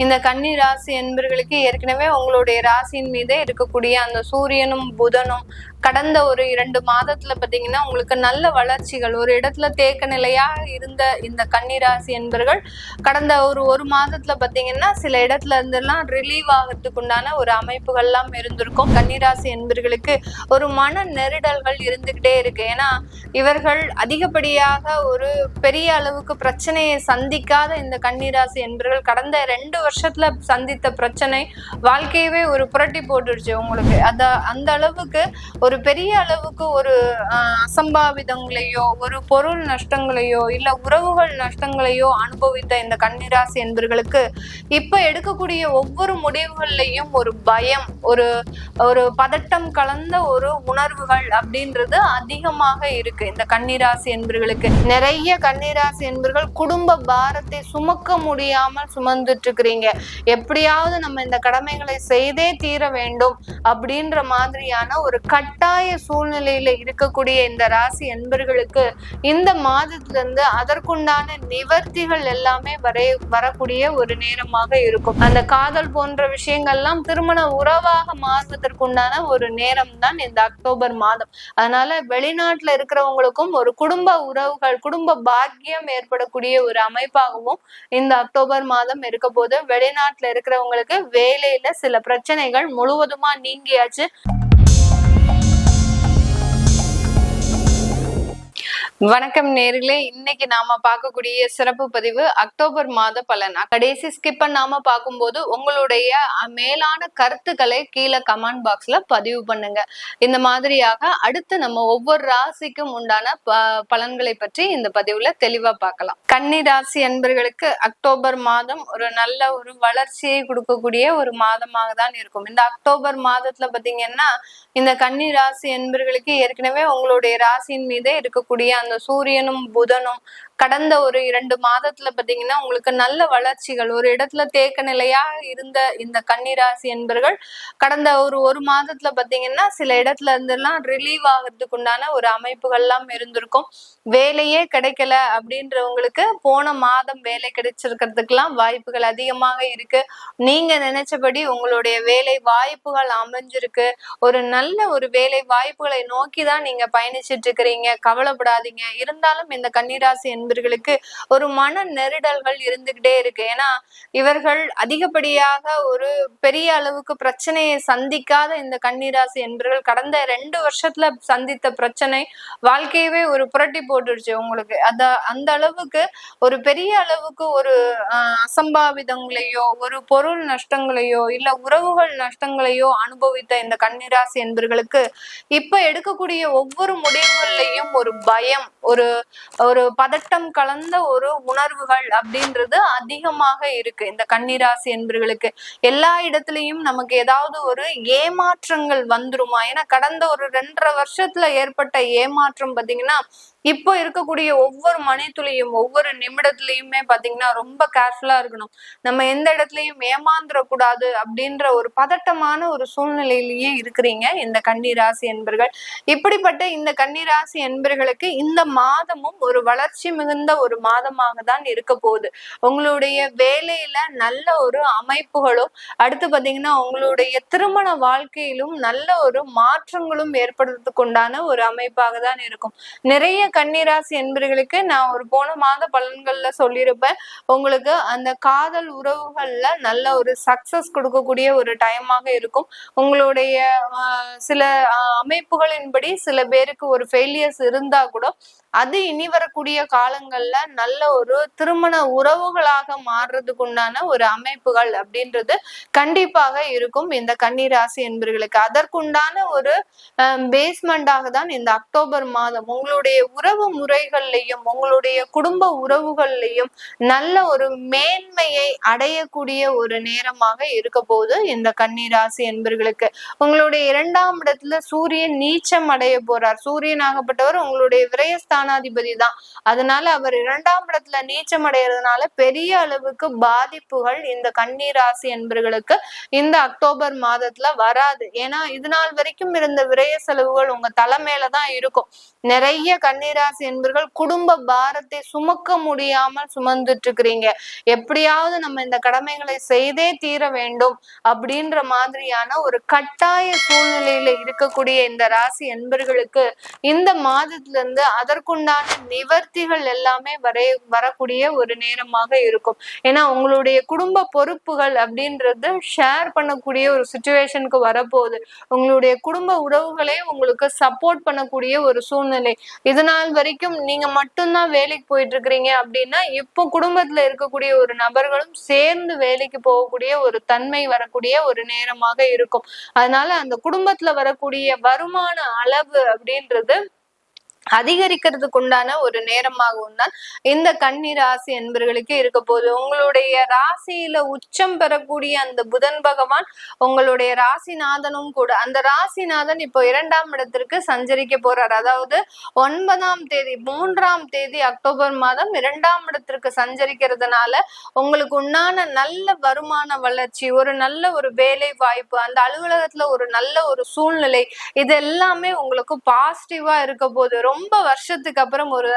இந்த கன்னி ராசி என்பர்களுக்கு ஏற்கனவே உங்களுடைய ராசியின் மீதே இருக்கக்கூடிய அந்த சூரியனும் புதனும் கடந்த ஒரு இரண்டு மாதத்துல பாத்தீங்கன்னா உங்களுக்கு நல்ல வளர்ச்சிகள் ஒரு இடத்துல தேக்க நிலையா இருந்த இந்த கன்னிராசி என்பர்கள் கடந்த ஒரு ஒரு மாதத்துல பாத்தீங்கன்னா சில இடத்துல இருந்தெல்லாம் ரிலீவ் ஆகிறதுக்கு உண்டான ஒரு அமைப்புகள்லாம் இருந்திருக்கும். கன்னிராசி என்பர்களுக்கு ஒரு மன நெருடல்கள் இருந்துகிட்டே இருக்கு. ஏன்னா இவர்கள் அதிகப்படியாக ஒரு பெரிய அளவுக்கு பிரச்சனையை சந்திக்காத இந்த கன்னிராசி என்பர்கள் கடந்த ரெண்டு வருஷத்துல சந்தித்த பிரச்சனை வாழ்க்கையவே ஒரு புரட்டி போட்டுடுச்சு உங்களுக்கு. அத அந்த அளவுக்கு ஒரு பெரிய அளவுக்கு ஒரு ஆஹ், அசம்பாவிதங்களையோ ஒரு பொருள் நஷ்டங்களையோ இல்ல உறவுகள் நஷ்டங்களையோ அனுபவித்த இந்த கன்னிராசி என்பர்களுக்கு இப்ப எடுக்கக்கூடிய ஒவ்வொரு முடிவுகள்லையும் ஒரு பயம் ஒரு ஒரு பதட்டம் கலந்த ஒரு உணர்வுகள் அப்படின்றது அதிகமாக இருக்கு இந்த கன்னிராசி என்பர்களுக்கு. நிறைய கன்னிராசி என்பர்கள் குடும்ப பாரத்தை சுமக்க முடியாமல் சுமந்துட்டு இருக்கிறீங்க எப்படியாவது நம்ம இந்த கடமைகளை செய்தே தீர வேண்டும் அப்படின்ற மாதிரியான ஒரு கட் கட்டாய சூழ்நிலையில இருக்கக்கூடிய இந்த ராசி என்பர்களுக்கு இந்த மாதத்துல இருந்து அதற்குண்டான நிவர்த்திகள் எல்லாமே வரைய வரக்கூடிய ஒரு நேரமாக இருக்கும். அந்த காதல் போன்ற விஷயங்கள்லாம் திருமண உறவாக மாறுவதற்குண்டான ஒரு நேரம் தான் இந்த அக்டோபர் மாதம். அதனால வெளிநாட்டுல இருக்கிறவங்களுக்கும் ஒரு குடும்ப உறவுகள் குடும்ப பாக்கியம் ஏற்படக்கூடிய ஒரு அமைப்பாகவும் இந்த அக்டோபர் மாதம் இருக்க போது வெளிநாட்டுல இருக்கிறவங்களுக்கு வேலையில சில பிரச்சனைகள் முழுவதுமா நீங்கியாச்சு. வணக்கம் நேர்களே. இன்னைக்கு நாம பார்க்கக்கூடிய சிறப்பு பதிவு அக்டோபர் மாத பலன். கடைசி ஸ்கிப் பண்ணாம பார்க்கும்போது உங்களுடைய மேலான கருத்துக்களை கீழே கமெண்ட் பாக்ஸ்ல பதிவு பண்ணுங்க. இந்த மாதிரியாக அடுத்து நம்ம ஒவ்வொரு ராசிக்கும் உண்டான பலன்களை பற்றி இந்த பதிவுல தெளிவா பார்க்கலாம். கன்னி ராசி என்பர்களுக்கு அக்டோபர் மாதம் ஒரு நல்ல ஒரு வளர்ச்சியை கொடுக்கக்கூடிய ஒரு மாதமாக தான் இருக்கும். இந்த அக்டோபர் மாதத்துல பாத்தீங்கன்னா இந்த கன்னி ராசி என்பர்களுக்கு ஏற்கனவே உங்களுடைய ராசியின் மீதே இருக்கக்கூடிய அந்த அந்த சூரியனும் புதனும் கடந்த ஒரு இரண்டு மாதத்துல பாத்தீங்கன்னா உங்களுக்கு நல்ல வளர்ச்சிகள் ஒரு இடத்துல தேக்க நிலையா இருந்த இந்த கன்னிராசி என்பர்கள் கடந்த ஒரு ஒரு மாதத்துல பாத்தீங்கன்னா சில இடத்துல இருந்தெல்லாம் ரிலீவ் ஆகிறதுக்கு உண்டான ஒரு அமைப்புகள்லாம் இருந்திருக்கும். வேலையே கிடைக்கல அப்படின்றவங்களுக்கு போன மாதம் வேலை கிடைச்சிருக்கிறதுக்கெல்லாம் வாய்ப்புகள் அதிகமாக இருக்கு. நீங்க நினைச்சபடி உங்களுடைய வேலை வாய்ப்புகள் அமைஞ்சிருக்கு. ஒரு நல்ல ஒரு வேலை வாய்ப்புகளை நோக்கி தான் நீங்க பயணிச்சிட்டு இருக்கிறீங்க. கவலைப்படாதீங்க. இருந்தாலும் இந்த கன்னிராசி என்பர்களுக்கு ஒரு மன நெருடல்கள் இருந்துகிட்டே இருக்கு. ஏன்னா இவர்கள் அதிகப்படியாக ஒரு பெரிய அளவுக்கு பிரச்சனையை சந்திக்காத இந்த கன்னிராசி என்பவர்கள் கடந்த ரெண்டு வருஷத்துல சந்தித்த பிரச்சனை வாழ்க்கையவே ஒரு புரட்டி போட்டுருச்சு உங்களுக்கு. அத அந்த அளவுக்கு ஒரு பெரிய அளவுக்கு ஒரு அசம்பாவிதங்களையோ ஒரு பொருள் நஷ்டங்களையோ இல்ல உறவுகள் நஷ்டங்களையோ அனுபவித்த இந்த கன்னிராசி என்பர்களுக்கு இப்ப எடுக்கக்கூடிய ஒவ்வொரு முடிவுகள்லையும் ஒரு பயம் ஒரு ஒரு பதட்டம் கலந்த ஒரு உணர்வுகள் அப்படின்றது அதிகமாக இருக்கு. இந்த கன்னிராசி என்பர்களுக்கு எல்லா இடத்துலயும் நமக்கு ஏதாவது ஒரு ஏமாற்றங்கள் வந்துருமா? ஏன்னா கடந்த ஒரு ரெண்டரை வருஷத்துல ஏற்பட்ட ஏமாற்றம் பாத்தீங்கன்னா இப்போ இருக்கக்கூடிய ஒவ்வொரு மணித்துளியும் ஒவ்வொரு நிமிடத்துலயுமே பாத்தீங்கன்னா ரொம்ப கேர்ஃபுல்லா இருக்கணும். நம்ம எந்த இடத்துலயும் ஏமாந்துடக்கூடாது அப்படின்ற ஒரு பதட்டமான ஒரு சூழ்நிலையிலேயே இருக்கிறீங்க. இந்த கன்னிராசி என்பர்கள். இப்படிப்பட்ட இந்த கன்னிராசி என்பர்களுக்கு இந்த மாதமும் ஒரு வளர்ச்சி மிகுந்த ஒரு மாதமாக தான் இருக்க போகுது. உங்களுடைய வேலையில நல்ல ஒரு அமைப்புகளும் அடுத்து பாத்தீங்கன்னா உங்களுடைய திருமண வாழ்க்கையிலும் நல்ல ஒரு மாற்றங்களும் ஏற்படுறதுக்கு உண்டான ஒரு அமைப்பாக தான் இருக்கும். நிறைய கன்னிராசி என்பர்களுக்கு நான் ஒரு போன மாத பலன்கள்ல சொல்லியிருப்பேன். உங்களுக்கு அந்த காதல் உறவுகள்ல நல்ல ஒரு சக்சஸ் கொடுக்கக்கூடிய ஒரு டைமாக இருக்கும். உங்களுடைய ஆஹ், சில அமைப்புகளின்படி சில பேருக்கு ஒரு ஃபெயிலியர்ஸ் இருந்தா கூட அது இனி வரக்கூடிய காலங்கள்ல நல்ல ஒரு திருமண உறவுகளாக மாறுறதுக்கு உண்டான ஒரு அமைப்புகள் அப்படின்றது கண்டிப்பாக இருக்கும். இந்த கன்னி ராசி என்பர்களுக்கு அதற்குண்டான ஒரு பேஸ்மெண்டாக தான் இந்த அக்டோபர் மாதம் உங்களுடைய உறவு முறைகள்லையும் உங்களுடைய குடும்ப உறவுகள்லையும் நல்ல ஒரு மேன்மையை அடையக்கூடிய ஒரு நேரமாக இருக்க போகுது இந்த கன்னி ராசி என்பர்களுக்கு. உங்களுடைய இரண்டாம் இடத்துல சூரியன் நீச்சம் அடைய போறார். சூரியன் ஆகப்பட்டவர் உங்களுடைய விரயஸ்தான் ஸ்தானாதிபதி தான். அதனால அவர் இரண்டாம் இடத்துல நீச்சம் அடைகிறதுனால பெரிய அளவுக்கு பாதிப்புகள் இந்த கன்னி ராசி என்பர்களுக்கு இந்த அக்டோபர் மாதத்துல வராது. ஏன்னா இது நாள் வரைக்கும் இருந்த விரய செலவுகள் உங்க தலைமையில தான் இருக்கும். நிறைய கன்னிராசி என்பர்கள் குடும்ப பாரத்தை சுமக்க முடியாமல் சுமந்துட்டு இருக்கிறீங்க. எப்படியாவது நம்ம இந்த கடமைகளை செய்தே தீர வேண்டும் அப்படின்ற மாதிரியான ஒரு கட்டாய சூழ்நிலையில இருக்கக்கூடிய இந்த ராசி என்பர்களுக்கு இந்த மாதத்துல இருந்து அதற்கு அதற்குண்டான நிவர்த்திகள் எல்லாமே வரைய வரக்கூடிய ஒரு நேரமாக இருக்கும். ஏன்னா உங்களுடைய குடும்ப பொறுப்புகள் அப்படின்றது ஷேர் பண்ணக்கூடிய ஒரு சுச்சுவேஷனுக்கு வரப்போகுது. உங்களுடைய குடும்ப உறவுகளே உங்களுக்கு சப்போர்ட் பண்ணக்கூடிய ஒரு சூழ்நிலை. இது நாள் வரைக்கும் நீங்க மட்டும்தான் வேலைக்கு போயிட்டு இருக்கிறீங்க அப்படின்னா இப்போ குடும்பத்துல இருக்கக்கூடிய ஒரு நபர்களும் சேர்ந்து வேலைக்கு போகக்கூடிய ஒரு தன்மை வரக்கூடிய ஒரு நேரமாக இருக்கும். அதனால அந்த குடும்பத்துல வரக்கூடிய வருமான அளவு அப்படின்றது அதிகரிக்கிறதுக்கு உண்டான ஒரு நேரமாகவும் தான் இந்த கன்னி ராசி என்பர்களுக்கு இருக்க போகுது. உங்களுடைய ராசியில உச்சம் பெறக்கூடிய அந்த புதன் பகவான் உங்களுடைய ராசிநாதனும் கூட அந்த ராசிநாதன் இப்போ இரண்டாம் இடத்திற்கு சஞ்சரிக்க போறார். அதாவது ஒன்பதாம் தேதி மூன்றாம் தேதி அக்டோபர் மாதம் இரண்டாம் இடத்திற்கு சஞ்சரிக்கிறதுனால உங்களுக்கு உண்டான நல்ல வருமான வளர்ச்சி ஒரு நல்ல ஒரு வேலை வாய்ப்பு அந்த அலுவலகத்துல ஒரு நல்ல ஒரு சூழ்நிலை இது எல்லாமே உங்களுக்கு பாசிட்டிவா இருக்க போது ரொம்ப ரொம்ப வருஷத்துக்கு அப்புறம் ஒரு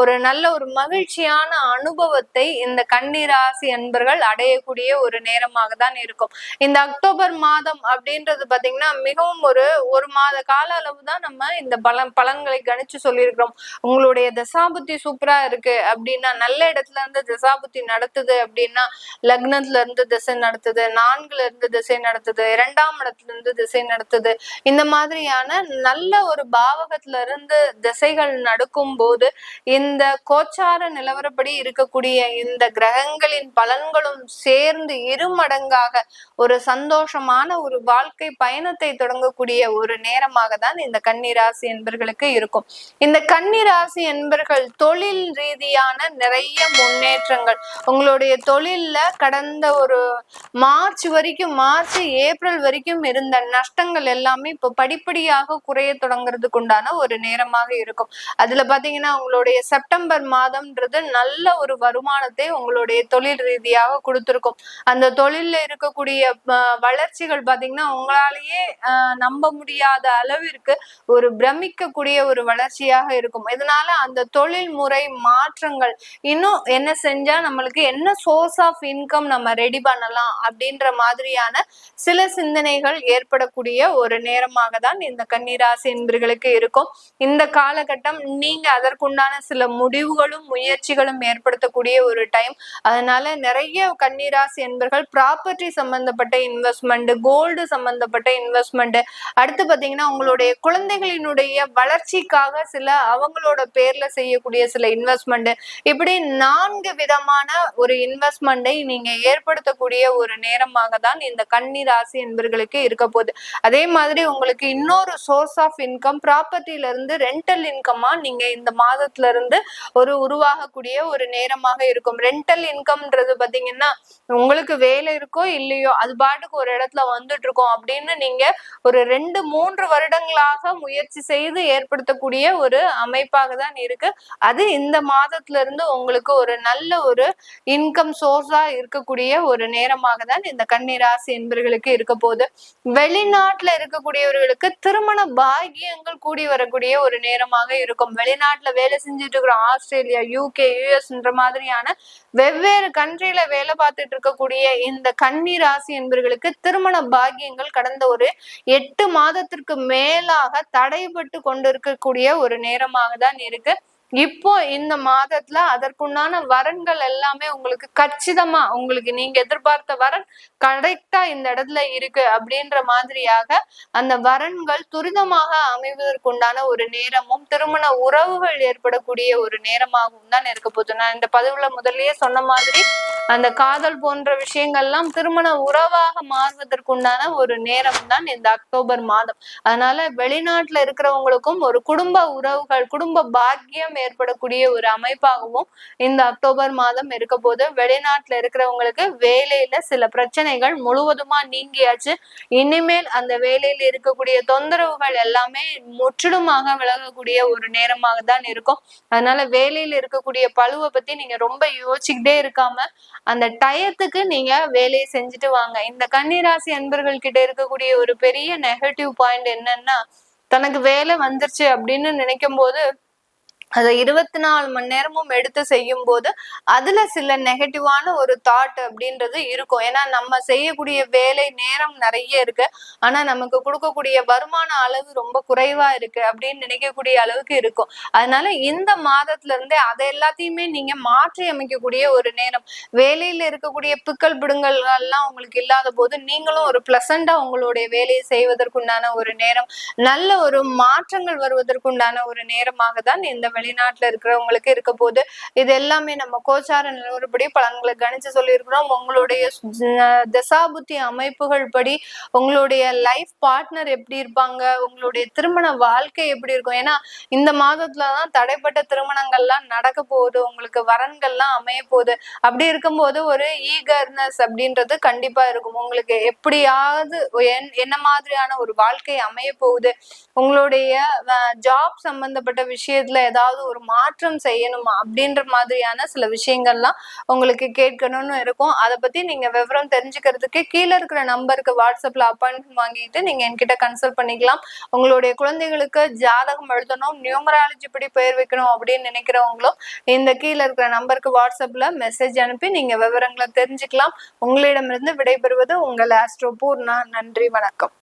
ஒரு நல்ல ஒரு மகிழ்ச்சியான அனுபவத்தை இந்த கன்னிராசி அன்பர்கள் அடையக்கூடிய ஒரு நேரமாக தான் இருக்கும். இந்த அக்டோபர் மாதம் அப்படின்றது பாத்தீங்கன்னா மிகவும் ஒரு ஒரு மாத கால அளவு தான் நம்ம இந்த பலம் பலன்களை கணிச்சு சொல்லியிருக்கிறோம். உங்களுடைய தசாபுத்தி சூப்பரா இருக்கு அப்படின்னா நல்ல இடத்துல இருந்து தசாபுத்தி நடத்துது அப்படின்னா லக்னத்துல இருந்து திசை நடத்துது நான்குல இருந்து திசை நடத்துது இரண்டாம் இடத்துல இருந்து திசை நடத்துது. இந்த மாதிரியான நல்ல ஒரு பாவகத்துல இருந்து திசைகள் நடக்கும் போது இந்த கோச்சார நிலவரப்படி இருக்கக்கூடிய இந்த கிரகங்களின் பலன்களும் சேர்ந்து இருமடங்காக ஒரு சந்தோஷமான ஒரு வாழ்க்கை பயணத்தை தொடங்கக்கூடிய ஒரு நேரமாக தான் இந்த கன்னிராசி என்பர்களுக்கு இருக்கும். இந்த கன்னிராசி என்பர்கள் தொழில் ரீதியான நிறைய முன்னேற்றங்கள். உங்களுடைய தொழில்ல கடந்த ஒரு மார்ச் வரைக்கும் மார்ச் ஏப்ரல் வரைக்கும் இருந்த நஷ்டங்கள் எல்லாமே இப்போ படிப்படியாக குறைய தொடங்குறதுக்கு உண்டான ஒரு நேரமாக இருக்கும். அதுல பாத்தீங்கன்னா உங்களுடைய செப்டம்பர் மாதம்ன்றது நல்ல ஒரு வருமானத்தை உங்களுடைய தொழில் ரீதியாக கொடுத்துருக்கும். அந்த தொழில்ல இருக்கக்கூடிய வளர்ச்சிகள் பாத்தீங்கன்னா உங்களாலேயே நம்ப முடியாத அளவிற்கு ஒரு பிரமிக்கக்கூடிய ஒரு வளர்ச்சியாக இருக்கும். இதனால அந்த தொழில் முறை மாற்றங்கள் இன்னும் என்ன செஞ்சா நம்மளுக்கு என்ன சோர்ஸ் ஆஃப் இன்கம் நம்ம ரெடி பண்ணலாம் அப்படின்ற மாதிரியான சில சிந்தனைகள் ஏற்படக்கூடிய ஒரு நேரமாக தான் இந்த கன்னிராசி என்பர்களுக்கு இருக்கும். இந்த காலகட்டம் நீங்க அதற்குண்டான சில முடிவுகளும் முயற்சிகளும் ஏற்படுத்தக்கூடிய ஒரு டைம் அதனால நிறைய கன்னிராசி என்பர்கள் ப்ராப்பர்ட்டி சம்பந்தப்பட்ட இன்வெஸ்ட்மெண்ட் கோல்டு சம்பந்தப்பட்ட இன்வெஸ்ட்மெண்ட் அடுத்து பாத்தீங்கன்னா உங்களுடைய குழந்தைகளினுடைய வளர்ச்சிக்காக சில அவங்களோட பேர்ல செய்யக்கூடிய சில இன்வெஸ்ட்மெண்ட் இப்படி நான்கு விதமான ஒரு இன்வெஸ்ட்மெண்ட்டை நீங்க ஏற்படுத்தக்கூடிய ஒரு நேரமாக தான் இந்த கன்னி ராசி என்பர்களுக்கு இருக்க போகுது. அதே மாதிரி உங்களுக்கு இன்னொரு சோர்ஸ் ஆஃப் இன்கம் ப்ராப்பர்ட்டில இருந்து ரெண்டல் இன்கமா நீங்க இந்த மாதத்துல இருந்து ஒரு உருவாகக்கூடிய ஒரு நேரமாக இருக்கும். ரெண்டல் இன்கம்ன்றது பாத்தீங்கன்னா உங்களுக்கு வேலை இருக்கோ இல்லையோ அது பாட்டுக்கு ஒரு இடத்துல வந்துட்டு இருக்கோம் அப்படின்னு நீங்க ஒரு ரெண்டு மூன்று வருடங்களாக முயற்சி செய்து ஏற்படுத்தக்கூடிய ஒரு அமைப்பாக தான் இருக்கு. அது இந்த மாதத்துல இருந்து உங்களுக்கு ஒரு நல்ல ஒரு இன்கம் சோர்ஸா இருக்கக்கூடிய ஒரு நேரமாக தான் இந்த கன்னிராசி என்பவர்களுக்கு இருக்க போகுது. வெளிநாட்டுல இருக்கக்கூடியவர்களுக்கு திருமண பாகியங்கள் கூடி வரக்கூடிய ஒரு நேரம் நேரமாக இருக்கும். வெளிநாட்டுல வேலை செஞ்சுட்டு இருக்கிற ஆஸ்திரேலியா யூகே யூஎஸ்ன்ற மாதிரியான வெவ்வேறு கண்ட்ரில வேலை பார்த்துட்டு இருக்கக்கூடிய இந்த கன்னி ராசி என்பவர்களுக்கு திருமண பாகியங்கள் கடந்த ஒரு எட்டு மாதத்திற்கு மேலாக தடைபட்டு கொண்டிருக்கக்கூடிய ஒரு நேரமாக தான் இருக்கு. இப்போ இந்த மாதத்துல அதற்குண்டான வரன்கள் எல்லாமே உங்களுக்கு கச்சிதமா உங்களுக்கு நீங்க எதிர்பார்த்த வரன் கரெக்டா இந்த இடத்துல இருக்கு அப்படின்ற மாதிரியாக அந்த வரன்கள் துரிதமாக அமைவதற்குண்டான ஒரு நேரமும் திருமண உறவுகள் ஏற்படக்கூடிய ஒரு நேரமாகவும் தான் இருக்க போகுது. நான் இந்த பதிவுல முதல்லயே சொன்ன மாதிரி அந்த காதல் போன்ற விஷயங்கள்லாம் திருமண உறவாக மாறுவதற்குண்டான ஒரு நேரம் தான் இந்த அக்டோபர் மாதம். அதனால வெளிநாட்டுல இருக்கிறவங்களுக்கும் ஒரு குடும்ப உறவுகள் குடும்ப பாக்கியம் ஏற்படக்கூடிய ஒரு அமைப்பாகவும் இந்த அக்டோபர் மாதம் இருக்க போது வெளிநாட்டுல இருக்கிறவங்களுக்கு வேலையில சில பிரச்சனைகள் முழுவதுமா நீங்கியாச்சு. இனிமேல் அந்த வேலையில இருக்கக்கூடிய தொந்தரவுகள் எல்லாமே முற்றிலுமாக விலகக்கூடிய ஒரு நேரமாக தான் இருக்கும். அதனால வேலையில இருக்கக்கூடிய பழுவை பத்தி நீங்க ரொம்ப யோசிச்சுக்கிட்டே இருக்காம அந்த டயத்துக்கு நீங்க வேலையை செஞ்சுட்டு வாங்க. இந்த கன்னிராசி அன்பர்கள் கிட்ட இருக்கக்கூடிய ஒரு பெரிய நெகட்டிவ் பாயிண்ட் என்னன்னா தனக்கு வேலை வந்துருச்சு அப்படின்னு நினைக்கும் போது அதை இருபத்தி நாலு மணி நேரமும் எடுத்து செய்யும் போது அதுல சில நெகட்டிவான ஒரு தாட் அப்படின்றது இருக்கும். ஏன்னா நம்ம செய்யக்கூடிய வேலை நேரம் நிறைய இருக்கு. ஆனா நமக்கு கொடுக்கக்கூடிய வருமான அளவு ரொம்ப குறைவா இருக்கு அப்படின்னு நினைக்கக்கூடிய அளவுக்கு இருக்கும். அதனால இந்த மாதத்துல இருந்தே அதை எல்லாத்தையுமே நீங்க மாற்றி அமைக்கக்கூடிய ஒரு நேரம். வேலையில இருக்கக்கூடிய பிக்கல் பிடுங்கல் எல்லாம் உங்களுக்கு இல்லாத போது நீங்களும் ஒரு பிளசண்டா உங்களுடைய வேலையை செய்வதற்குண்டான ஒரு நேரம். நல்ல ஒரு மாற்றங்கள் வருவதற்குண்டான ஒரு நேரமாக தான் இந்த வெளிநாட்டுல இருக்கிறவங்களுக்கு இருக்க போது இது எல்லாமே நம்ம கோச்சார நிலவரப்படி பலன்களை கணிச்சு சொல்லியிருக்கிறோம். உங்களுடைய தசாபுத்தி அமைப்புகள் படி உங்களுடைய லைஃப் பார்ட்னர் எப்படி இருப்பாங்க? உங்களுடைய திருமண வாழ்க்கை எப்படி இருக்கும்? ஏன்னா இந்த மாதத்துலதான் தடைப்பட்ட திருமணங்கள்லாம் நடக்க போகுது. உங்களுக்கு வரன்கள்லாம் அமைய போகுது. அப்படி இருக்கும்போது ஒரு ஈகர்னஸ் அப்படின்றது கண்டிப்பா இருக்கும். உங்களுக்கு எப்படியாவது என்ன மாதிரியான ஒரு வாழ்க்கை அமைய போகுது? உங்களுடைய ஜாப் சம்பந்தப்பட்ட விஷயத்துல ஏதாவது ஒரு மாற்றம் செய்யணுமா அப்படின்ற மாதிரியான சில விஷயங்கள்லாம் உங்களுக்கு கேட்கணும்னு இருக்கும். அதை பத்தி நீங்க விவரம் தெரிஞ்சுக்கிறதுக்கு கீழே இருக்கிற நம்பருக்கு வாட்ஸ்அப்ல அப்பாயின்மெண்ட் வாங்கிட்டு நீங்க என்கிட்ட கன்சல்ட் பண்ணிக்கலாம். உங்களுடைய குழந்தைகளுக்கு ஜாதகம் எழுதணும் நியூமராலஜி படி பெயர் வைக்கணும் அப்படின்னு நினைக்கிறவங்களும் இந்த கீழே இருக்கிற நம்பருக்கு வாட்ஸ்அப்ல மெசேஜ் அனுப்பி நீங்க விவரங்களை தெரிஞ்சுக்கலாம். உங்களிடமிருந்து விடைபெறுவது உங்கள் ஆஸ்ட்ரோ பூர்ணா. நன்றி வணக்கம்.